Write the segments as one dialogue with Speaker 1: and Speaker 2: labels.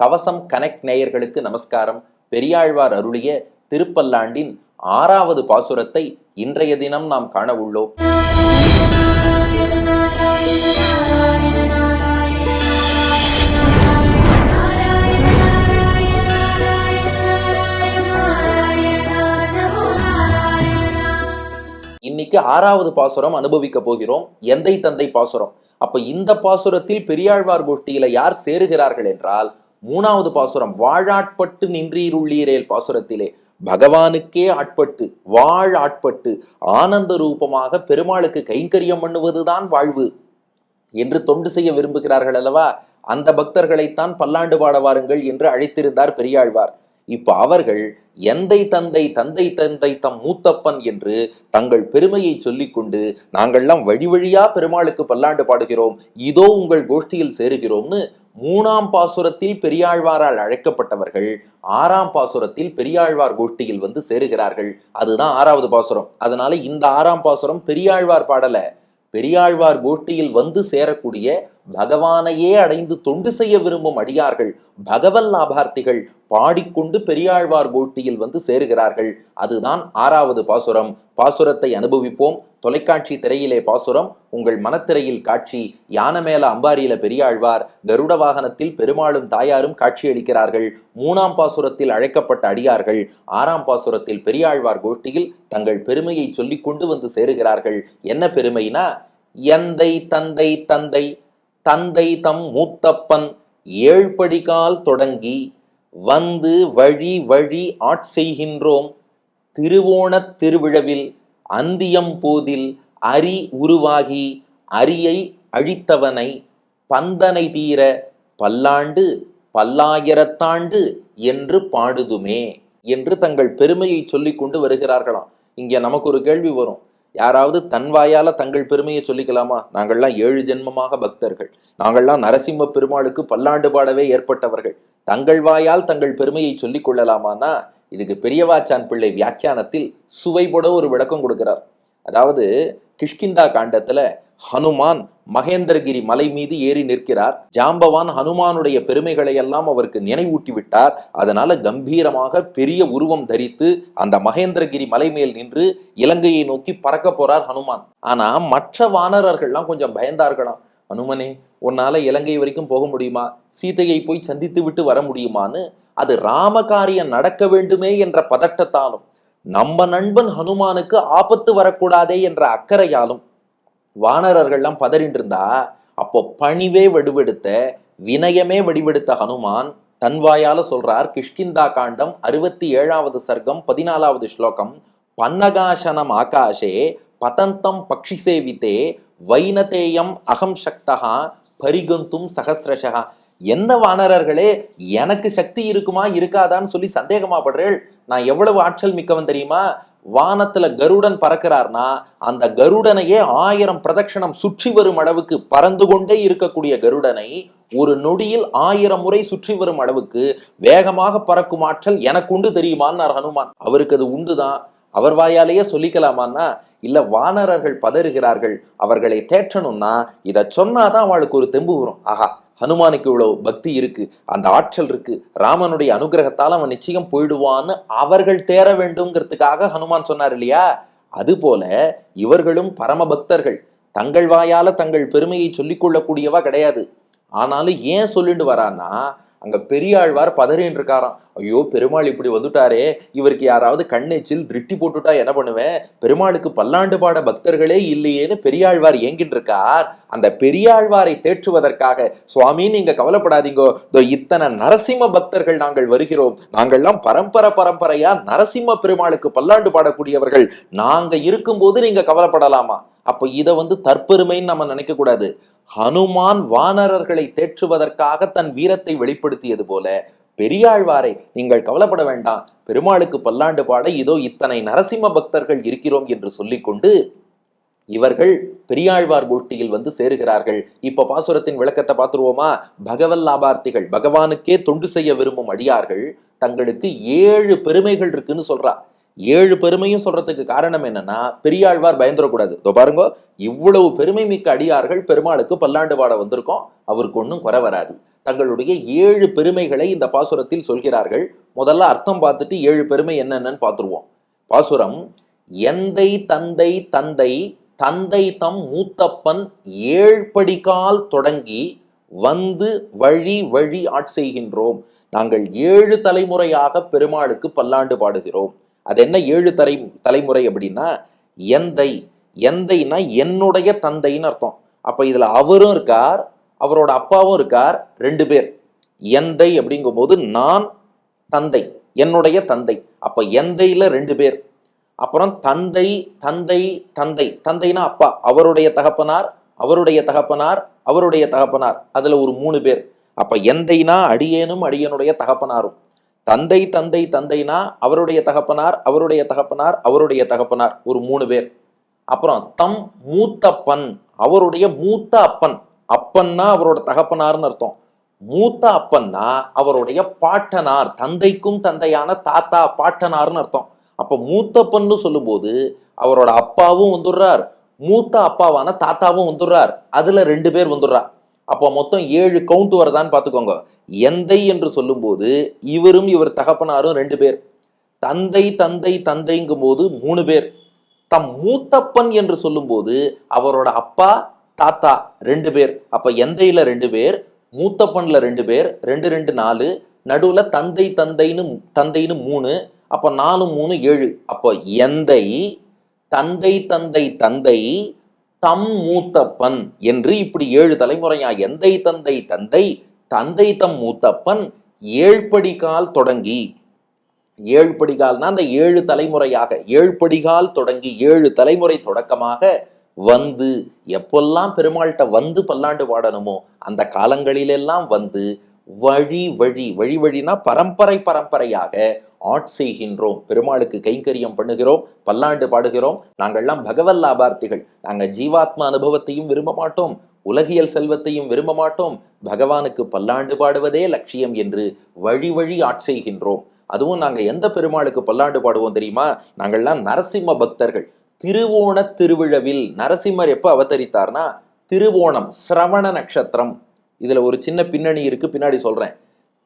Speaker 1: கவசம் கனெக்ட் நேயர்களுக்கு நமஸ்காரம். பெரியாழ்வார் அருளிய திருப்பல்லாண்டின் ஆறாவது பாசுரத்தை இன்றைய தினம் நாம் காண உள்ளோம். இன்னைக்கு ஆறாவது பாசுரம் அனுபவிக்க போகிறோம். எந்தை தந்தை பாசுரம்? அப்ப இந்த பாசுரத்தில் பெரியாழ்வார் கோஷ்டியில யார் சேருகிறார்கள் என்றால் மூணாவது பாசுரம் வாழாட்பட்டு நின்றீருள்ளீரேல் பாசுரத்திலே பகவானுக்கே ஆட்பட்டு வாழ் ஆட்பட்டு ஆனந்த ரூபமாக பெருமாளுக்கு கைங்கரியம் பண்ணுவதுதான் வாழ்வு என்று தொண்டு செய்ய விரும்புகிறார்கள் அல்லவா? அந்த பக்தர்களைத்தான் பல்லாண்டு பாட வாருங்கள் என்று அழைத்திருந்தார் பெரியாழ்வார். இப்ப அவர்கள் எந்தை தந்தை தந்தை தந்தை தம் மூத்தப்பன் என்று தங்கள் பெருமையை சொல்லிக்கொண்டு நாங்கள்லாம் வழி வழியா பெருமாளுக்கு பல்லாண்டு பாடுகிறோம் இதோ உங்கள் கோஷ்டியில் சேருகிறோம்னு மூணாம் பாசுரத்தில் பெரியாழ்வாரால் அழைக்கப்பட்டவர்கள் ஆறாம் பாசுரத்தில் பெரியாழ்வார் கோஷ்டியில் வந்து சேருகிறார்கள். அதுதான் ஆறாவது பாசுரம். அதனால இந்த ஆறாம் பாசுரம் பெரியாழ்வார் பாடல பெரியாழ்வார் கோஷ்டியில் வந்து சேரக்கூடிய பகவானையே அடைந்து தொண்டு செய்ய விரும்பும் அடியார்கள் பகவல் லாபார்த்திகள் பாடிக்கொண்டு பெரியாழ்வார் கோஷ்டியில் வந்து சேருகிறார்கள். அதுதான் ஆறாவது பாசுரம். பாசுரத்தை அனுபவிப்போம். தொலைக்காட்சி திரையிலே பாசுரம் உங்கள் மனத்திரையில் காட்சி யானமேல அம்பாரியில பெரியாழ்வார் கருட வாகனத்தில் பெருமாளும் தாயாரும் காட்சியளிக்கிறார்கள். மூணாம் பாசுரத்தில் அழைக்கப்பட்ட அடியார்கள் ஆறாம் பாசுரத்தில் பெரியாழ்வார் கோஷ்டியில் தங்கள் பெருமையை சொல்லி கொண்டு வந்து சேருகிறார்கள். என்ன பெருமைனா எந்தை தந்தை தந்தை தந்தை தம் மூத்தப்பன் ஏழ்படிகால் தொடங்கி வந்து வழி வழி ஆட்செய்கின்றோம். திருவோணத் திருவிழவில் அந்தியம் போதில் அரி உருவாகி அரியை அழித்தவனை பந்தனை தீர பல்லாண்டு பல்லாயிரத்தாண்டு என்று பாடுதுமே என்று தங்கள் பெருமையை சொல்லிக் கொண்டு வருகிறார்களாம். இங்கே நமக்கு ஒரு கேள்வி வரும். யாராவது தன் வாயால தங்கள் பெருமையை சொல்லிக்கலாமா? நாங்கள்லாம் ஏழு ஜென்மமாக பக்தர்கள். நாங்கள்லாம் நரசிம்ம பெருமாளுக்கு பல்லாண்டு பாடவே ஏற்பட்டவர்கள். தங்கள் வாயால் தங்கள் பெருமையை சொல்லிக் கொள்ளலாமான்னா இதுக்கு பெரியவாச்சான் பிள்ளை வியாக்கியானத்தில் சுவைபட ஒரு விளக்கம் கொடுக்கிறார். அதாவது கிஷ்கிந்தா காண்டத்துல ஹனுமான் மகேந்திரகிரி மலை மீது ஏறி நிற்கிறார். ஜாம்பவான் ஹனுமானுடைய பெருமைகளை எல்லாம் அவருக்கு நினைவூட்டி விட்டார். அதனால கம்பீரமாக பெரிய உருவம் தரித்து அந்த மகேந்திரகிரி மலை மேல் நின்று இலங்கையை நோக்கி பறக்க போறார் ஹனுமான். ஆனா மற்ற வானரர்கள்லாம் கொஞ்சம் பயந்தார்களாம். ஹனுமனே உன்னால இலங்கை வரைக்கும் போக முடியுமா? சீதையை போய் சந்தித்து விட்டு வர முடியுமான்னு அது ராமகாரியம் நடக்க வேண்டுமே என்ற பதட்டத்தாலும் நம்ம நண்பன் ஹனுமானுக்கு ஆபத்து வரக்கூடாதே என்ற அக்கறையாலும் வானரர்கள்லாம் பதறிட்டு இருந்தா அப்போ பணிவே வடிவெடுத்த வினயமே வடிவெடுத்த ஹனுமான் தன்வாயால சொல்றார் கிஷ்கிந்தா காண்டம் அறுபத்தி ஏழாவது சர்க்கம் பதினாலாவது ஸ்லோகம் பன்னகாசனம் ஆகாஷே பதந்தம் பக்ஷி சேவித்தே வைனதேயம் அகம் சக்தகா பரிகந்தும் சகசிரஷகா எந்த வானரர்களே எனக்கு சக்தி இருக்குமா இருக்காதான்னு சொல்லி சந்தேகமா படுறேள் நான் எவ்வளவு ஆற்றல் மிக்கவன் தெரியுமா? வானத்துல கருடன் பறக்கிறார்னா அந்த கருடனையே ஆயிரம் பிரதட்சணம் சுற்றி வரும் அளவுக்கு பறந்து கொண்டே இருக்கக்கூடிய கருடனை ஒரு நொடியில் ஆயிரம் முறை சுற்றி வரும் அளவுக்கு வேகமாக பறக்கும் ஆற்றல் எனக்கு உண்டு தெரியுமான்னார் ஹனுமான். அவருக்கு அது உண்டுதான். அவர் வாயாலேயே சொல்லிக்கலாமான்னா இல்ல வானரர்கள் பதறுகிறார்கள் அவர்களை தேற்றணும்னா இதை சொன்னாதான் அவளுக்கு ஒரு தெம்பு வரும். ஆஹா. ஹனுமானுக்கு இவ்வளவு பக்தி இருக்கு அந்த ஆற்றல் இருக்கு ராமனுடைய அனுகிரகத்தால் அவன் நிச்சயம் போயிடுவான்னு அவர்கள் தேர வேண்டும்ங்கிறதுக்காக ஹனுமான் சொன்னார் இல்லையா? அது போல இவர்களும் பரம பக்தர்கள் தங்கள் வாயால தங்கள் பெருமையை சொல்லிக் கொள்ளக்கூடியவா கிடையாது. ஆனாலும் ஏன் சொல்லிட்டு வரான்னா அங்க பெரியாழ்வார் பதறின்னு இருக்காராம். ஐயோ பெருமாள் இப்படி வந்துட்டாரே. இவருக்கு யாராவது கண்ணெச்சில் திருஷ்டி போட்டுட்டா என்ன பண்ணுவேன்? பெருமாளுக்கு பல்லாண்டு பாட பக்தர்களே இல்லையேன்னு பெரியாழ்வார் ஏங்கிட்டு இருக்கார் அந்த பெரியாழ்வாரை தேற்றுவதற்காக சுவாமி நீங்க கவலைப்படாதீங்கோ. இதோ இத்தனை நரசிம்ம பக்தர்கள் நாங்கள் வருகிறோம். நாங்கள்லாம் பரம்பரை பரம்பரையா நரசிம்ம பெருமாளுக்கு பல்லாண்டு பாடக்கூடியவர்கள். நாங்க இருக்கும்போது நீங்க கவலைப்படலாமா? அப்போ இதை வந்து தற்பெருமைன்னு நம்ம நினைக்க கூடாது ஹனுமான் வானரர்களை தேற்றுவதற்காக தன் வீரத்தை வெளிப்படுத்தியது போல பெரியாழ்வாரை நீங்கள் கவலைப்பட வேண்டாம். பெருமாளுக்கு பல்லாண்டு பாட இதோ இத்தனை நரசிம்ம பக்தர்கள் இருக்கிறோம் என்று சொல்லிக்கொண்டு இவர்கள் பெரியாழ்வார் கோஷ்டியில் வந்து சேருகிறார்கள். இப்ப பாசுரத்தின் விளக்கத்தை பார்த்துருவோமா? பகவல் லாபார்த்திகள் பகவானுக்கே தொண்டு செய்ய விரும்பும் அடியார்கள் தங்களுக்கு ஏழு பெருமைகள் இருக்குன்னு சொல்றா. ஏழு பெருமையும் சொல்றதுக்கு காரணம் என்னன்னா பெரியாழ்வார் பயந்துடக்கூடாது இதோ பாருங்க இவ்வளவு பெருமை மிக்க அடியார்கள் பெருமாளுக்கு பல்லாண்டு பாட வந்திருக்கோம். அவருக்கு ஒன்றும் குறை வராது. தங்களுடைய ஏழு பெருமைகளை இந்த பாசுரத்தில் சொல்கிறார்கள். முதல்ல அர்த்தம் பார்த்துட்டு ஏழு பெருமை என்னென்னு பார்த்துருவோம். பாசுரம் எந்தை தந்தை தந்தை தந்தை தம் மூத்தப்பன் ஏழ்படிகால் தொடங்கி வந்து வழி வழி ஆட்செய்கின்றோம். நாங்கள் ஏழு தலைமுறையாக பெருமாளுக்கு பல்லாண்டு பாடுகிறோம். அது என்ன ஏழு தலை தலைமுறை அப்படின்னா எந்தை. எந்தைனா என்னுடைய தந்தைன்னு அர்த்தம். அப்போ இதில் அவரும் இருக்கார் அவரோட அப்பாவும் இருக்கார் ரெண்டு பேர். எந்தை அப்படிங்கும்போது நான் தந்தை என்னுடைய தந்தை. அப்போ எந்தையில் ரெண்டு பேர். அப்புறம் தந்தை தந்தை தந்தை. தந்தைனா அப்பா அவருடைய தகப்பனார் அவருடைய தகப்பனார் அவருடைய தகப்பனார். அதில் ஒரு மூணு பேர். அப்போ எந்தைனா அடியேனும் அடியனுடைய தகப்பனாரும். தந்தை தந்தை தந்தைனா அவருடைய தகப்பனார் அவருடைய தகப்பனார் அவருடைய தகப்பனார். ஒரு மூணு பேர். அப்புறம் தம் மூத்தப்பன் அவருடைய மூத்த அப்பன். அப்பன்னா அவரோட தகப்பனார்னு அர்த்தம். மூத்த அப்பன்னா அவருடைய பாட்டனார் தந்தைக்கும் தந்தையான தாத்தா பாட்டனார்னு அர்த்தம். அப்ப மூத்தப்பன்னு சொல்லும்போது அவரோட அப்பாவும் வந்துடுறார் மூத்த அப்பாவான தாத்தாவும் வந்துடுறார். அதுல ரெண்டு பேர் வந்துடுறார். அப்போ மொத்தம் ஏழு கவுண்ட் வரதான்னு பார்த்துக்கோங்க. எந்தை என்று சொல்லும்போது இவரும் இவர் தகப்பனாரும் ரெண்டு பேர். தந்தை தந்தை தந்தைங்கும் போது மூணு பேர். தம் மூத்தப்பன் என்று சொல்லும்போது அவரோட அப்பா தாத்தா ரெண்டு பேர். அப்ப எந்தையில ரெண்டு பேர் மூத்தப்பன்ல ரெண்டு பேர். ரெண்டு ரெண்டு நாலு. நடுவுல தந்தை தந்தைன்னு தந்தைன்னு மூணு. அப்ப நாலு மூணு ஏழு. அப்போ எந்தை தந்தை தந்தை தந்தை தம் மூத்தப்பன் என்று இப்படி ஏழு தலைமுறையா எந்தை தந்தை தந்தை தந்தை தம் மூத்தப்பன் ஏழ்படிகால் தொடங்கி ஏழ்படிகால்னா அந்த ஏழு தலைமுறையாக ஏழ்படிகால் தொடங்கி ஏழு தலைமுறை தொடக்கமாக வந்து எப்பெல்லாம் பெருமாள்கிட்ட வந்து பல்லாண்டு பாடணுமோ அந்த காலங்களிலெல்லாம் வந்து வழி வழி வழி வழினா பரம்பரை பரம்பரையாக ஆட் செய்கின்றோம். பெருமாளுக்கு கைங்கரியம் பண்ணுகிறோம். பல்லாண்டு பாடுகிறோம். நாங்கள்லாம் பகவல் லாபார்த்திகள். நாங்கள் ஜீவாத்ம அனுபவத்தையும் விரும்ப மாட்டோம். உலகியல் செல்வத்தையும் விரும்ப மாட்டோம். பகவானுக்கு பல்லாண்டு பாடுவதே லட்சியம் என்று வழி வழி ஆட்செய்கின்றோம் அதுவும் நாங்கள் எந்த பெருமாளுக்கு பல்லாண்டு பாடுவோம் தெரியுமா? நாங்கள்லாம் நரசிம்ம பக்தர்கள். திருவோண திருவிழவில் நரசிம்மர் எப்போ அவதரித்தார்னா திருவோணம் சிரவண நட்சத்திரம். இதில் ஒரு சின்ன பின்னணி இருக்கு. பின்னாடி சொல்கிறேன்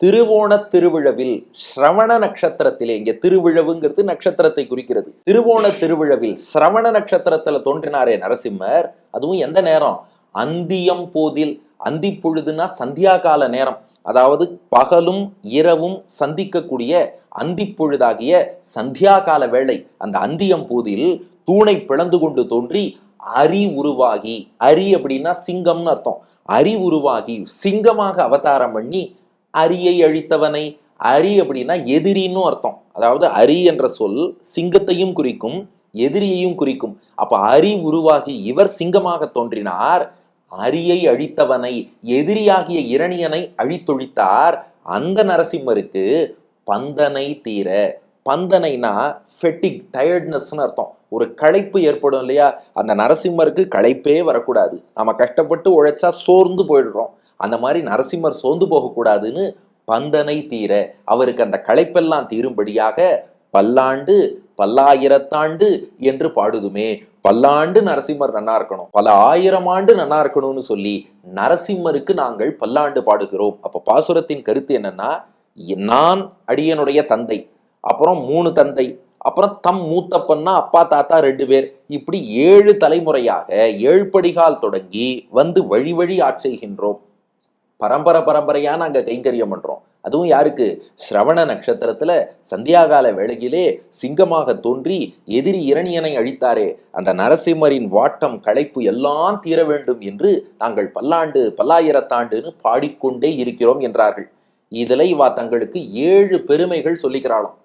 Speaker 1: திருவோண திருவிழவில் சிரவண நட்சத்திரத்திலே இங்க திருவிழவுங்கிறது நட்சத்திரத்தை குறிக்கிறது. திருவோண திருவிழவில் சிரவண நட்சத்திரத்துல தோன்றினாரே நரசிம்மர். அதுவும் எந்த நேரம்? அந்தியம் போதில் அந்தி பொழுதுனா சந்தியா கால நேரம். அதாவது பகலும் இரவும் சந்திக்கக்கூடிய அந்தி பொழுதாகிய சந்தியா கால வேளை. அந்த அந்தியம் போதில் தூணை பிளந்து கொண்டு தோன்றி அரி உருவாகி அரி அப்படின்னா சிங்கம்னு அர்த்தம். அரி உருவாகி சிங்கமாக அவதாரம் பண்ணி அரியை அழித்தவனை அரி அப்படின்னா எதிரின்னு அர்த்தம். அதாவது அரி என்ற சொல் சிங்கத்தையும் குறிக்கும் எதிரியையும் குறிக்கும். அப்ப அரி உருவாகி இவர் சிங்கமாக தோன்றினார். அரியை அழித்தவனை எதிரியாகிய இரணியனை அழித்தொழித்தார். அந்த நரசிம்மருக்கு பந்தனை தீர பந்தனைனா ஃபெட்டிக் டயர்ட்னஸ்னு அர்த்தம். ஒரு களைப்பு ஏற்படும் இல்லையா? அந்த நரசிம்மருக்கு களைப்பே வரக்கூடாது. நம்ம கஷ்டப்பட்டு உழைச்சா சோர்ந்து போயிடுறோம். அந்த மாதிரி நரசிம்மர் சோர்ந்து போகக்கூடாதுன்னு பந்தனை தீர அவருக்கு அந்த களைப்பெல்லாம் தீரும்படியாக பல்லாண்டு பல்லாயிரத்தாண்டு என்று பாடுதுமே. பல்லாண்டு நரசிம்மர் நன்னா இருக்கணும். பல ஆயிரம் ஆண்டு நன்னா இருக்கணும்னு சொல்லி நரசிம்மருக்கு நாங்கள் பல்லாண்டு பாடுகிறோம். அப்ப பாசுரத்தின் கருத்து என்னன்னா நான் அடியனுடைய தந்தை அப்புறம் மூணு தந்தை அப்புறம் தம் மூத்தப்பன்னா அப்பா தாத்தா ரெண்டு பேர். இப்படி ஏழு தலைமுறையாக ஏழ்படிகால் தொடங்கி வந்து வழி வழி ஆட்செய்கின்றோம் பரம்பரை பரம்பரையாக நாங்கள் கைங்கரியம் பண்றோம். அதுவும் யாருக்கு? சிரவண நட்சத்திரத்துல சந்தியாகால வேளையிலே சிங்கமாக தோன்றி எதிரி இரணியனை அழித்தாரே. அந்த நரசிம்மரின் வாட்டம் களைப்பு எல்லாம் தீர வேண்டும் என்று நாங்கள் பல்லாண்டு பல்லாயிரத்தாண்டுன்னு பாடிக்கொண்டே இருக்கிறோம் என்றார்கள். இதுல இவா தங்களுக்கு ஏழு பெருமைகள் சொல்லிக்கிறாளாம்.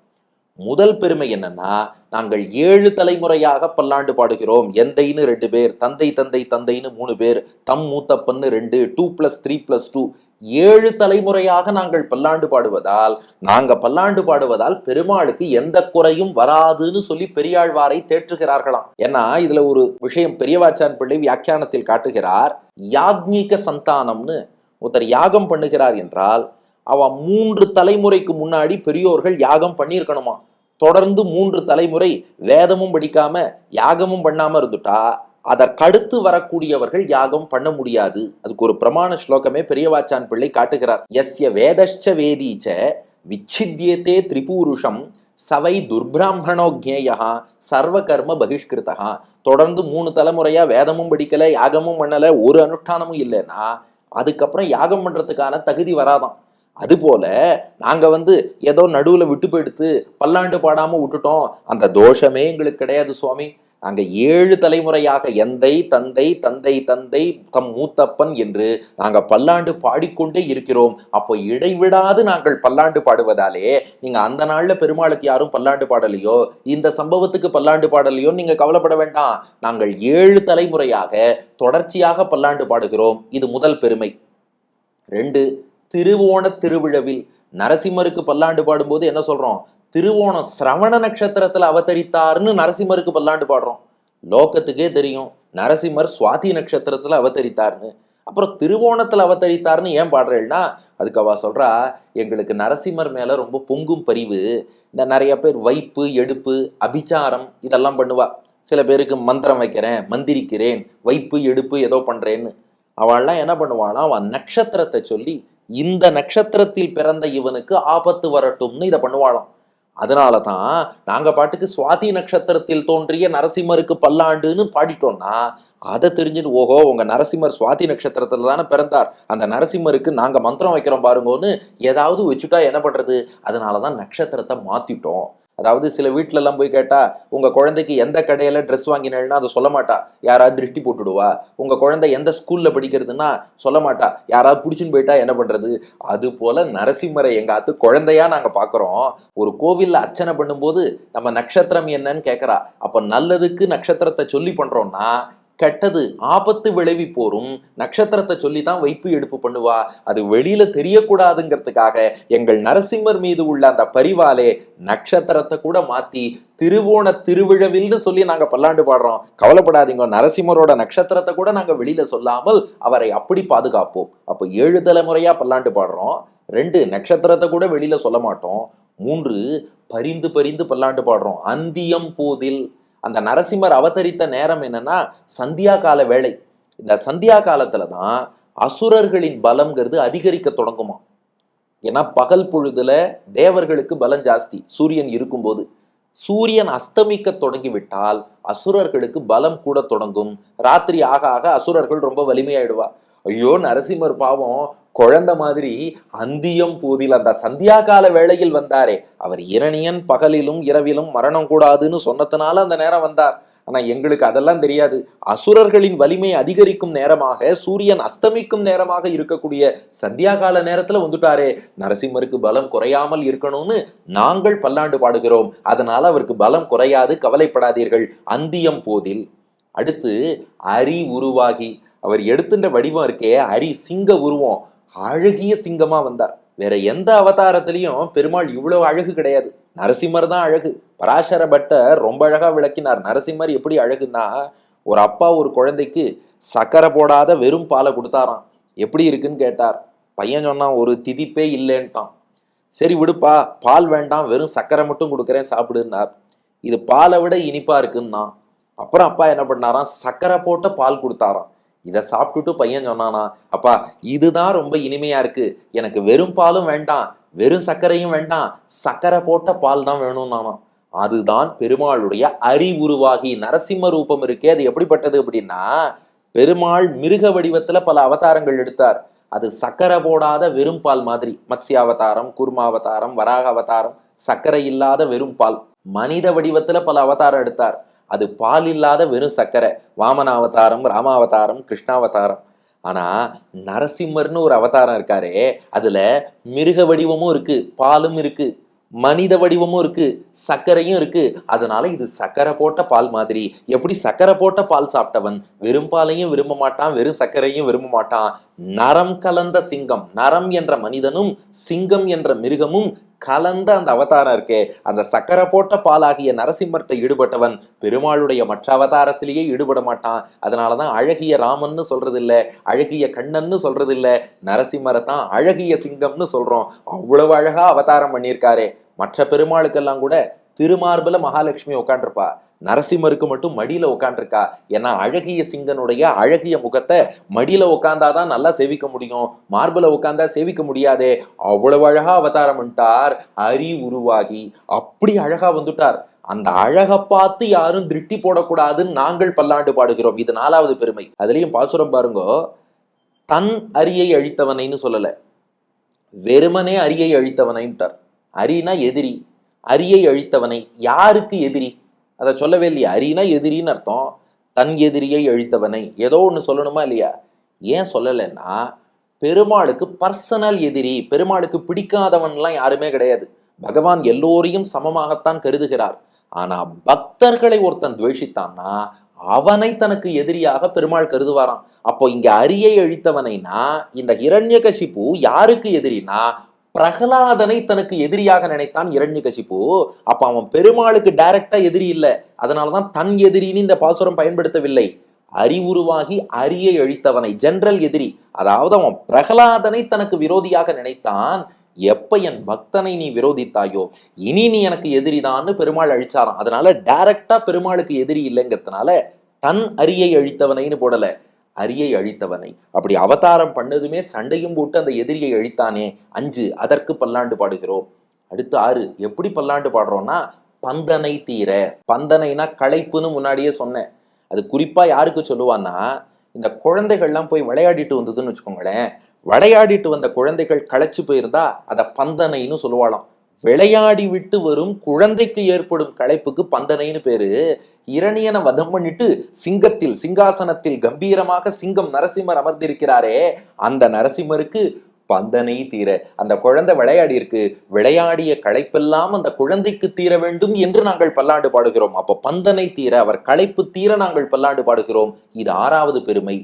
Speaker 1: முதல் பெருமை என்னன்னா நாங்கள் ஏழு தலைமுறையாக பல்லாண்டு பாடுகிறோம். எந்தைன்னு ரெண்டு பேர் தந்தை தந்தை தந்தைன்னு மூணு பேர் தம் மூத்தப்பன்னு ரெண்டு two plus three plus two. ஏழு தலைமுறையாக நாங்கள் பல்லாண்டு பாடுவதால் நாங்க பல்லாண்டு பாடுவதால் பெருமாளுக்கு எந்த குறையும் வராதுன்னு சொல்லி பெரியாழ்வாரை தேற்றுகிறார்களாம். ஏன்னா இதுல ஒரு விஷயம் பெரியவாச்சான் பிள்ளை வியாக்கியானத்தில் காட்டுகிறார் யாக்ஞிக சந்தானம்னு ஒருத்தர் யாகம் பண்ணுகிறார் என்றால் அவ மூன்று தலைமுறைக்கு முன்னாடி பெரியோர்கள் யாகம் பண்ணியிருக்கணுமா? தொடர்ந்து மூன்று தலைமுறை வேதமும் படிக்காம யாகமும் பண்ணாம இருந்துட்டா அதற்கடுத்து வரக்கூடியவர்கள் யாகம் பண்ண முடியாது. அதுக்கு ஒரு பிரமாண ஸ்லோகமே பெரியவாச்சான் பிள்ளை காட்டுகிறார். எஸ்ய வேதஷ்ட வேதீச்ச விச்சித்தியத்தே திரிபூருஷம் சவை துர்பிராமணோ ஜேயா சர்வ கர்ம தொடர்ந்து மூணு தலைமுறையா வேதமும் படிக்கல யாகமும் பண்ணல ஒரு அனுஷ்டானமும் இல்லைன்னா அதுக்கப்புறம் யாகம் பண்றதுக்கான தகுதி வராதாம். அதுபோல நாங்கள் வந்து ஏதோ நடுவில் விட்டு போயிடுத்து பல்லாண்டு பாடாமல் விட்டுட்டோம். அந்த தோஷமே எங்களுக்கு கிடையாது சுவாமி. நாங்கள் ஏழு தலைமுறையாக எந்தை தந்தை தந்தை தந்தை தம் மூத்தப்பன் என்று நாங்கள் பல்லாண்டு பாடிக்கொண்டே இருக்கிறோம். அப்போ இடைவிடாது நாங்கள் பல்லாண்டு பாடுவதாலே நீங்கள் அந்த நாளில் பெருமாளுக்கு யாரும் பல்லாண்டு பாடலையோ இந்த சம்பவத்துக்கு பல்லாண்டு பாடலையோ நீங்கள் கவலைப்பட வேண்டாம். நாங்கள் ஏழு தலைமுறையாக தொடர்ச்சியாக பல்லாண்டு பாடுகிறோம். இது முதல் பெருமை. ரெண்டு திருவோண திருவிழவில் நரசிம்மருக்கு பல்லாண்டு பாடும்போது என்ன சொல்றோம்? திருவோணம் சிரவண நட்சத்திரத்துல அவதரித்தார்னு நரசிம்மருக்கு பல்லாண்டு பாடுறோம். லோகத்துக்கே தெரியும் நரசிம்மர் சுவாதி நட்சத்திரத்துல அவதரித்தார்னு. அப்புறம் திருவோணத்துல அவதரித்தார்னு ஏன் பாடுறேன்னா அதுக்கு அவ சொல்றா எங்களுக்கு நரசிம்மர் மேல ரொம்ப பொங்கும் பரிவு. இந்த நிறைய பேர் வைப்பு எடுப்பு அபிச்சாரம் இதெல்லாம் பண்ணுவா. சில பேருக்கு மந்திரம் வைக்கிறேன் மந்திரிக்கிறேன் வைப்பு எடுப்பு ஏதோ பண்றேன்னு. அவள்லாம் என்ன பண்ணுவானா அவன் நட்சத்திரத்தை சொல்லி இந்த நட்சத்திரத்தில் பிறந்த இவனுக்கு ஆபத்து வரட்டும்னு இதை பண்ணுவாளாம். அதனால தான் நாங்க பாட்டுக்கு சுவாதி நட்சத்திரத்தில் தோன்றிய நரசிம்மருக்கு பல்லாண்டுன்னு பாடிட்டோம்னா அதை தெரிஞ்சுட்டு ஓஹோ உங்க நரசிம்மர் சுவாதி நட்சத்திரத்துல தானே பிறந்தார். அந்த நரசிம்மருக்கு நாங்க மந்திரம் வைக்கிறோம் பாருங்கன்னு ஏதாவது வச்சுட்டா என்ன பண்றது? அதனாலதான் நட்சத்திரத்தை மாத்திட்டோம். அதாவது சில வீட்ல எல்லாம் போய் கேட்டா உங்க குழந்தைக்கு எந்த கடையில ட்ரெஸ் வாங்கினேன்னா அதை சொல்ல மாட்டா. யாராவது திருஷ்டி போட்டுடுவா. உங்க குழந்தை எந்த ஸ்கூல்ல படிக்கிறதுன்னா சொல்ல மாட்டா. யாராவது பிடிச்சின்னு போயிட்டா என்ன பண்றது? அது போல நரசிம்மரை எங்க அத்து குழந்தையா நாங்க பாக்குறோம். ஒரு கோவில்ல அர்ச்சனை பண்ணும்போது நம்ம நட்சத்திரம் என்னன்னு கேக்குறா. அப்ப நல்லதுக்கு நட்சத்திரத்தை சொல்லி பண்றோம்னா கெட்டது ஆபத்து விளைவி போரும். நட்சத்திரத்தை சொல்லி தான் வைப்பு எடுப்பு பண்ணுவா. அது வெளியில தெரியக்கூடாதுங்கிறதுக்காக எங்கள் நரசிம்மர் மீது உள்ள அந்த பரிவாலே நட்சத்திரத்தை கூட மாத்தி திருவோண திருவிழவில்னு சொல்லி நாங்க பல்லாண்டு பாடுறோம். கவலைப்படாதீங்க நரசிம்மரோட நட்சத்திரத்தை கூட நாங்க வெளியில சொல்லாமல் அவரை அப்படி பாதுகாப்போம். அப்போ ஏழு தலைமுறையா பல்லாண்டு பாடுறோம். ரெண்டு நட்சத்திரத்தை கூட வெளியில சொல்ல மாட்டோம். மூன்று பரிந்து பரிந்து பல்லாண்டு பாடுறோம். அந்தியம் போதில் அந்த நரசிம்மர் அவதரித்த நேரம் என்னன்னா சந்தியா கால வேலை இந்த சந்தியா காலத்துல தான் அசுரர்களின் பலம்ங்கிறது அதிகரிக்க தொடங்குமா ஏன்னா பகல் பொழுதுல தேவர்களுக்கு பலம் ஜாஸ்தி. சூரியன் இருக்கும்போது. சூரியன் அஸ்தமிக்க தொடங்கிவிட்டால் அசுரர்களுக்கு பலம் கூட தொடங்கும். ராத்திரி ஆக ஆக அசுரர்கள் ரொம்ப வலிமையாயிடுவா. ஐயோ நரசிம்மர் பாவம். குழந்தை மாதிரி அந்தியம் போதில் அந்த சந்தியா கால வேளையில் வந்தாரே. அவர் இரணியன் பகலிலும் இரவிலும் மரணம் கூடாதுன்னு சொன்னதுனால அந்த நேரம் வந்தார். ஆனா எங்களுக்கு அதெல்லாம் தெரியாது. அசுரர்களின் வலிமை அதிகரிக்கும் நேரமாக சூரியன் அஸ்தமிக்கும் நேரமாக இருக்கக்கூடிய சந்தியா கால நேரத்துல வந்துட்டாரே. நரசிம்மருக்கு பலம் குறையாமல் இருக்கணும்னு நாங்கள் பல்லாண்டு பாடுகிறோம். அதனால அவருக்கு பலம் குறையாது கவலைப்படாதீர்கள். அந்தியம் போதில் அடுத்து அரி உருவாகி அவர் எடுத்துட்ட வடிவம் இருக்கே அரி சிங்க உருவம். அழகிய சிங்கமா வந்தார். வேற எந்த அவதாரத்திலையும் பெருமாள் இவ்வளவு அழகு கிடையாது. நரசிம்மர் தான் அழகு. பராசர பட்டர் ரொம்ப அழகா விளக்கினார். நரசிம்மர் எப்படி அழகுன்னா ஒரு அப்பா ஒரு குழந்தைக்கு சக்கரை போடாத வெறும் பாலை கொடுத்தாராம். எப்படி இருக்குன்னு கேட்டார். பையன் சொன்னான் ஒரு திதிப்பே இல்லைன்ட்டான். சரி விடுப்பா பால் வேண்டாம் வெறும் சக்கரை மட்டும் கொடுக்குறேன் சாப்பிடுன்னார். இது பாலை விட இனிப்பா இருக்குன்னா அப்புறம் அப்பா என்ன பண்ணாராம்? சக்கரை போட்ட பால் கொடுத்தாராம். இதை சாப்பிட்டுட்டு பையன் சொன்னானா அப்பா இதுதான் ரொம்ப இனிமையா இருக்கு. எனக்கு வெறும் பாலும் வேண்டாம். வெறும் சர்க்கரையும் வேண்டாம். சர்க்கரை போட்ட பால் தான் வேணும் அதுதான் பெருமாளுடைய அறிவுருவாகி நரசிம்ம ரூபம் இருக்கே. அது எப்படிப்பட்டது அப்படின்னா பெருமாள் மிருக வடிவத்துல பல அவதாரங்கள் எடுத்தார். அது சக்கரை போடாத வெறும் பால் மாதிரி. மத்ஸ்யாவதாரம் குர்மாவதாரம் வராக அவதாரம் சர்க்கரை இல்லாத வெறும் பால். மனித வடிவத்துல பல அவதாரம் எடுத்தார். அது பால் இல்லாத வெறும் சர்க்கரை. வாமன அவதாரம் ராமாவதாரம் கிருஷ்ணாவதாரம். ஆனா நரசிம்மர்னு ஒரு அவதாரம் இருக்காரே அதுல மிருக வடிவமும் இருக்கு பாலும் இருக்கு மனித வடிவமும் இருக்கு சர்க்கரையும் இருக்கு. அதனால இது சர்க்கரை போட்ட பால் மாதிரி. எப்படி சர்க்கரை போட்ட பால் சாப்பிட்டவன் வெறும் பாலையும் விரும்ப மாட்டான் வெறும் சர்க்கரையும் விரும்ப மாட்டான்? நரம் கலந்த சிங்கம். நரம் என்ற மனிதனும் சிங்கம் என்ற மிருகமும் கலந்த அந்த அவதாரம் இருக்கே. அந்த சக்கரை போட்ட பாலாகிய நரசிம்மர்கிட்ட ஈடுபட்டவன் பெருமாளுடைய மற்ற அவதாரத்திலேயே ஈடுபட மாட்டான். அதனாலதான் அழகிய ராமன்னு சொல்றது இல்ல அழகிய கண்ணன்னு சொல்றது இல்ல நரசிம்மரை தான் அழகிய சிங்கம்னு சொல்றோம். அவ்வளவு அழகா அவதாரம் பண்ணியிருக்காரு. மற்ற பெருமாளுக்கெல்லாம் கூட திருமார்புல மகாலட்சுமி உட்காண்டிருப்பா நரசிம்மருக்கு மட்டும் மடியில உட்காண்டிருக்கா ஏன்னா அழகிய சிங்கனுடைய அழகிய முகத்தை மடியில உட்காந்தாதான் நல்லா சேவிக்க முடியும். மார்புல உட்காந்தா சேவிக்க முடியாதே. அவ்வளவு அழகா அவதாரம் பண்ணிட்டார். அரி உருவாகி. அப்படி அழகா வந்துட்டார். அந்த அழகை பார்த்து யாரும் திருட்டி போடக்கூடாதுன்னு நாங்கள் பல்லாண்டு பாடுகிறோம். இது நாலாவது பெருமை. அதுலயும் பாசுரம் பாருங்க. தன் அரியை அழித்தவனைன்னு சொல்லல. வெறுமனே அரியை அழித்தவனைன்ட்டார். அரினா எதிரி. அரியை அழித்தவனை யாருக்கு எதிரி? அதை சொல்லவே இல்லையா? அரினா எதிரின்னு அர்த்தம். தன் எதிரியை அழித்தவனை. ஏதோ ஒன்று சொல்லணுமா இல்லையா? ஏன் சொல்லலைன்னா பெருமாளுக்கு பர்சனல் எதிரி பெருமாளுக்கு பிடிக்காதவன்லாம் யாருமே கிடையாது. பகவான் எல்லோரையும் சமமாகத்தான் கருதுகிறார். ஆனா பக்தர்களை ஒருத்தன் துவேஷித்தான்னா அவனை தனக்கு எதிரியாக பெருமாள் கருதுவாராம். அப்போ இங்க அரியை அழித்தவனைனா இந்த இரண்யகசிப்பு யாருக்கு எதிரினா பிரகலாதனை தனக்கு எதிரியாக நினைத்தான் இரண்யகசிப்பு. அப்ப அவன் பெருமாளுக்கு டைரக்டா எதிரி இல்லை. அதனாலதான் தன் எதிரின்னு இந்த பாசுரம் பயன்படுத்தவில்லை. அறிவுருவாகி அரியை அழித்தவனை ஜெனரல் எதிரி. அதாவது அவன் பிரகலாதனை தனக்கு விரோதியாக நினைத்தான். எப்ப என் பக்தனை நீ விரோதித்தாயோ இனி நீ எனக்கு எதிரிதான்னு பெருமாள் அழிச்சாராம். அதனால டைரக்டா பெருமாளுக்கு எதிரி இல்லைங்கிறதுனால தன் அரியை அழித்தவனைன்னு போடல. அரியை அழித்தவனை. அப்படி அவதாரம் பண்ணதுமே சண்டையும் போட்டு அந்த எதிரியை அழித்தானே. அஞ்சு அதற்கு பல்லாண்டு பாடுகிறோம். அடுத்து ஆறு எப்படி பல்லாண்டு பாடுறோம்னா பந்தனை தீர. பந்தனைனா களைப்புன்னு முன்னாடியே சொன்னேன். அது குறிப்பா யாருக்கு சொல்லுவான்னா இந்த குழந்தைகள்லாம் போய் விளையாடிட்டு வந்ததுன்னு வச்சுக்கோங்களேன். விளையாடிட்டு வந்த குழந்தைகள் களைச்சு போயிருந்தா அதை பந்தனைன்னு சொல்லுவாளாம். விளையாடி விட்டு வரும் குழந்தைக்கு ஏற்படும் களைப்புக்கு பந்தனைன்னு பேரு. இரணியனை வதம் பண்ணிட்டு சிங்கத்தில் சிங்காசனத்தில் கம்பீரமாக சிங்கம் நரசிம்மர் அமர்ந்திருக்கிறாரே அந்த நரசிம்மருக்கு பந்தனை தீர. அந்த குழந்தை விளையாடி இருக்கு விளையாடிய களைப்பெல்லாம் அந்த குழந்தைக்கு தீர வேண்டும் என்று நாங்கள் பல்லாண்டு பாடுகிறோம். அப்போ பந்தனை தீர அவர் களைப்பு தீர நாங்கள் பல்லாண்டு பாடுகிறோம். இது ஆறாவது பெருமை.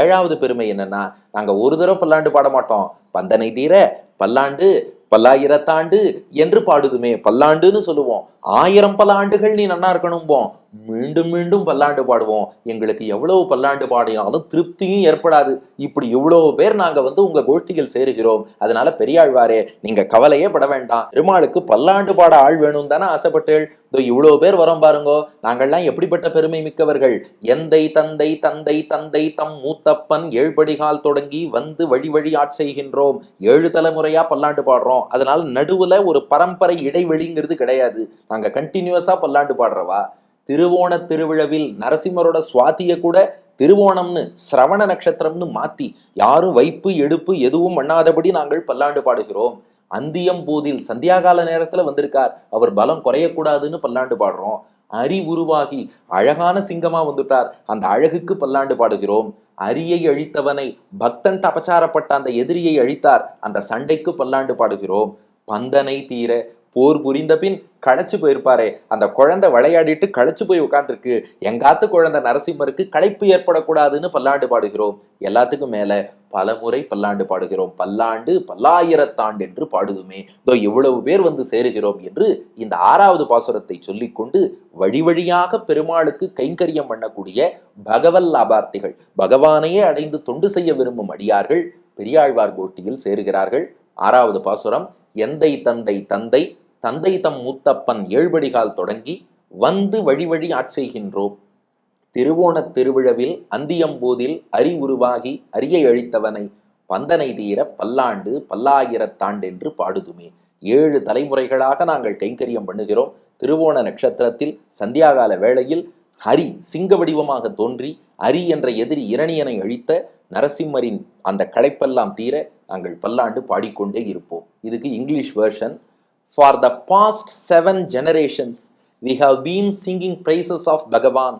Speaker 1: ஏழாவது பெருமை என்னன்னா நாங்க ஒரு தடவை பல்லாண்டு பாட மாட்டோம் பந்தனை தீர பல்லாண்டு பல்லாயிரத்தாண்டு என்று பாடுதுமே பல்லாண்டுன்னு சொல்லுவோம். ஆயிரம் பல ஆண்டுகள் நீ நன்னா இருக்கணும்போம். மீண்டும் மீண்டும் பல்லாண்டு பாடுவோம். எங்களுக்கு எவ்வளவு பல்லாண்டு பாடினாலும் திருப்தியும் ஏற்படாது. இப்படி இவ்வளவு பேர் நாங்க வந்து உங்க கோஷ்டியில் சேருகிறோம். அதனால பெரியாழ்வாரே நீங்க கவலையே பட வேண்டாம். பெருமாளுக்கு பல்லாண்டு பாட ஆள் வேணும் தானே ஆசைப்பட்டேள். இதோ இவ்வளவு பேர் வரோம் பாருங்கோ. நாங்கள்லாம் எப்படிப்பட்ட பெருமை மிக்கவர்கள்? எந்தை தந்தை தந்தை தந்தை தம் மூத்தப்பன் ஏழ்படிகால் தொடங்கி வந்து வழி வழி ஆட்செய்கின்றோம் ஏழு தலைமுறையா பல்லாண்டு பாடுறோம். அதனால நடுவுல ஒரு பரம்பரை இடைவெளிங்கிறது கிடையாது. நாங்க கண்டினியூஸா பல்லாண்டு பாடுறவா? திருவோண திருவிழவில் நரசிம்மரோட சுவாத்திய கூட திருவோணம்னு சிரவண நட்சத்திரம்னு மாத்தி யாரும் வைப்பு எடுப்பு எதுவும் பண்ணாதபடி நாங்கள் பல்லாண்டு பாடுகிறோம். அந்தியம் போதில் சந்தியாகால நேரத்துல வந்திருக்கார். அவர் பலம் குறையக்கூடாதுன்னு பல்லாண்டு பாடுறோம். அரி உருவாகி அழகான சிங்கமா வந்துட்டார். அந்த அழகுக்கு பல்லாண்டு பாடுகிறோம். அரியை அழித்தவனை பக்தன்ட்டு அபச்சாரப்பட்ட அந்த எதிரியை அழித்தார். அந்த சண்டைக்கு பல்லாண்டு பாடுகிறோம். பந்தனை தீர போர் புரிந்த பின் களைச்சு போயிருப்பாரே. அந்த குழந்தை விளையாடிட்டு களைச்சு போய் உட்காந்துருக்கு எங்காத்து குழந்தை நரசிம்மருக்கு களைப்பு ஏற்படக்கூடாதுன்னு பல்லாண்டு பாடுகிறோம். எல்லாத்துக்கும் மேல பலமுறை பல்லாண்டு பாடுகிறோம். பல்லாண்டு பல்லாயிரத்தாண்டு என்று பாடுதுமே. இதோ இவ்வளவு பேர் வந்து சேருகிறோம் என்று இந்த ஆறாவது பாசுரத்தை சொல்லிக்கொண்டு வழி வழியாக பெருமாளுக்கு கைங்கரியம் பண்ணக்கூடிய பகவல் லாபார்த்திகள் பகவானையே அடைந்து தொண்டு செய்ய விரும்பும் அடியார்கள் பெரியாழ்வார் கோட்டியில் சேருகிறார்கள். ஆறாவது பாசுரம் எந்தை தந்தை தந்தை தந்தை தம் மூத்தப்பன் ஏழ்படிகால் தொடங்கி வந்து வழி வழி ஆட்செய்கின்றோம் திருவோணத் திருவிழவில் அந்தியம்போதில் அரி உருவாகி அரியை அழித்தவனை பந்தனை தீர பல்லாண்டு பல்லாயிரத்தாண்டென்று பாடுதுமே. ஏழு தலைமுறைகளாக நாங்கள் கைங்கரியம் பண்ணுகிறோம். திருவோண நட்சத்திரத்தில் சந்தியாகால வேளையில் ஹரி சிங்க வடிவமாக தோன்றி அரி என்ற எதிரி இரணியனை அழித்த நரசிம்மரின் அந்த களைப்பெல்லாம் தீர நாங்கள் பல்லாண்டு பாடிக்கொண்டே இருப்போம். இதுக்கு English version for the past seven generations we have been singing praises of Bhagavan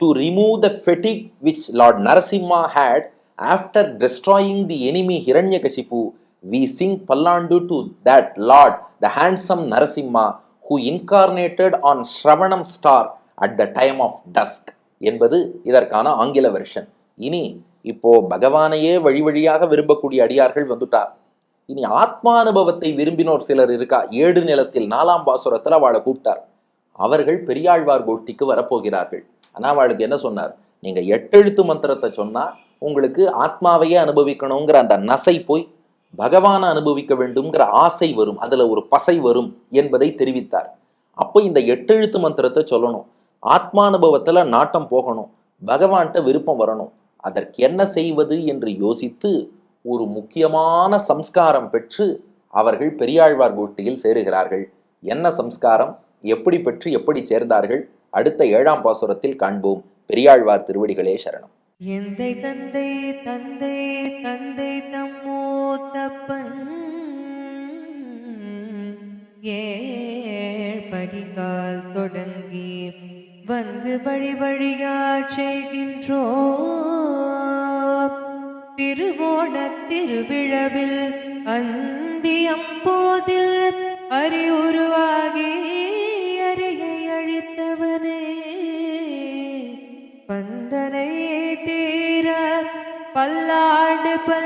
Speaker 1: to remove the fatigue which Lord Narasimha had after destroying the enemy Hiranyakashipu we sing Pallandu to that Lord the handsome Narasimha who incarnated on Shravanam star at the time of dusk என்பது இதற்கான ஆங்கில version இனி இப்போ பகவானையே வழி வழியாக விரும்பக்கூடிய அடியார்கள் வந்துட்டார். இனி ஆத்மானுபவத்தை விரும்பினோர் சிலர் இருக்கா? ஏடு நிலத்தில் நாலாம் பாசுரத்தில் அவளை கூப்பிட்டார். அவர்கள் பெரியாழ்வார் கோஷ்டிக்கு வரப்போகிறார்கள். ஆனால் அவளுக்கு என்ன சொன்னார்? நீங்கள் எட்டெழுத்து மந்திரத்தை சொன்னால் உங்களுக்கு ஆத்மாவையே அனுபவிக்கணுங்கிற அந்த நசை போய் பகவானை அனுபவிக்க வேண்டும்ங்கிற ஆசை வரும். அதில் ஒரு பசை வரும் என்பதை தெரிவித்தார். அப்போ இந்த எட்டெழுத்து மந்திரத்தை சொல்லணும். ஆத்மானுபவத்துல நாட்டம் போகணும். பகவான்கிட்ட விருப்பம் வரணும். அதற்கு என்ன செய்வது என்று யோசித்து ஒரு முக்கியமான சம்ஸ்காரம் பெற்று அவர்கள் பெரியாழ்வார் கோஷ்டியில் சேருகிறார்கள். என்ன சம்ஸ்காரம்? எப்படி பெற்று எப்படி சேர்ந்தார்கள்? அடுத்த ஏழாம் பாசுரத்தில் காண்போம். பெரியாழ்வார் திருவடிகளே சரணம்.
Speaker 2: எந்தை தந்தை தந்தை தந்தை தம்மூத்தப்பன் ஏழ்படிகால் தொடங்கி வந்து வழி வழியா செய்கின்றோ திருவோண திருவிழவில் அந்தியம் போதில் அறிவுருவாகி அருகை அழித்தவனே. பந்தனை தீர பல்லாண்டு பல்